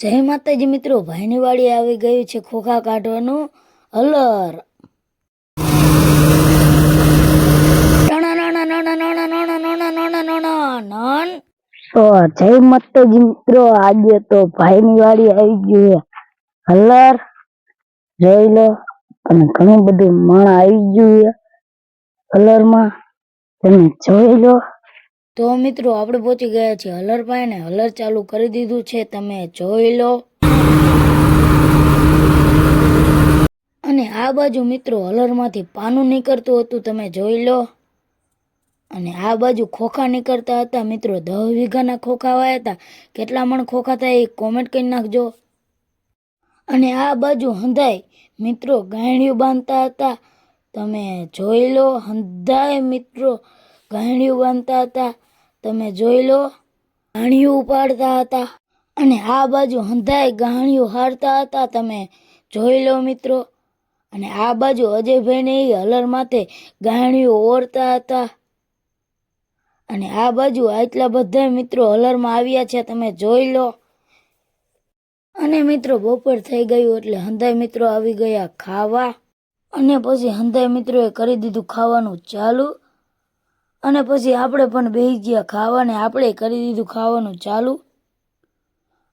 જય માતાજી મિત્રો, ભાઈની વાડી આવી ગયું છે ખોખા કાઢવાનું. હલર તો જય માતાજી મિત્રો, આજે તો ભાઈની વાડી આવી ગયું હલર જોઈ લો, અને ઘણું બધું માણ આવી ગયું હલરમાં તમે જોઈ લો. તો મિત્રો, આપણે પહોંચી ગયા છીએ હલર પાસે ને હલર ચાલુ કરી દીધું છે, તમે જોઈ લો. અને આ બાજુ મિત્રો, હલરમાંથી પાનું નીકળતું હતું, તમે જોઈ લો. અને આ બાજુ ખોખા નીકળતા હતા, મિત્રો. દહ વીઘાના ખોખા વાયા હતા. કેટલા મણ ખોખા થાય એ કોમેન્ટ કરી નાખજો. અને આ બાજુ હંધાય, મિત્રો ગાયણિયું બાંધતા હતા. તમે જોઈ લો, હંધાય, મિત્રો ગાયણિયું બાંધતા હતા. તમે જોઈ લો ગાણીઓ ઉપાડતા હતા અને આ બાજુ હંધાય ગાણિયું હારતા હતા તમે જોઈ લો મિત્રો. અને આ બાજુ અજયભાઈને એ હલર માથે ગાણીઓ ઓરતા હતા. અને આ બાજુ આટલા બધા મિત્રો હલરમાં આવ્યા છે, તમે જોઈ લો. અને મિત્રો બપોર થઈ ગયું એટલે હંધાય મિત્રો આવી ગયા ખાવા. અને પછી હંધાય મિત્રોએ કરી દીધું ખાવાનું ચાલુ. અને પછી આપણે પણ બેસી ગયા ખાવાને આપણે કરી દીધું ખાવાનું ચાલુ.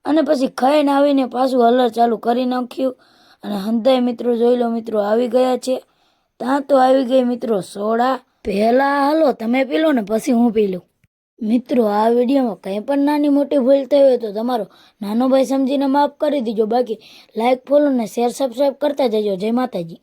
અને પછી ખાઈને આવીને પાછું હલર ચાલુ કરી નાખ્યું. અને હંધાઈ મિત્રો જોઈ લો, મિત્રો આવી ગયા છે. ત્યાં તો આવી ગઈ મિત્રો સોડા. પહેલાં હાલો, તમે પી લો ને પછી હું પી લઉં. મિત્રો, આ વિડીયોમાં કંઈ પણ નાની મોટી ભૂલ થઈ હોય તો તમારો નાનો ભાઈ સમજીને માફ કરી દીજો. બાકી લાઇક ફોલો ને શેર સબસ્ક્રાઈબ કરતા જજો. જય માતાજી.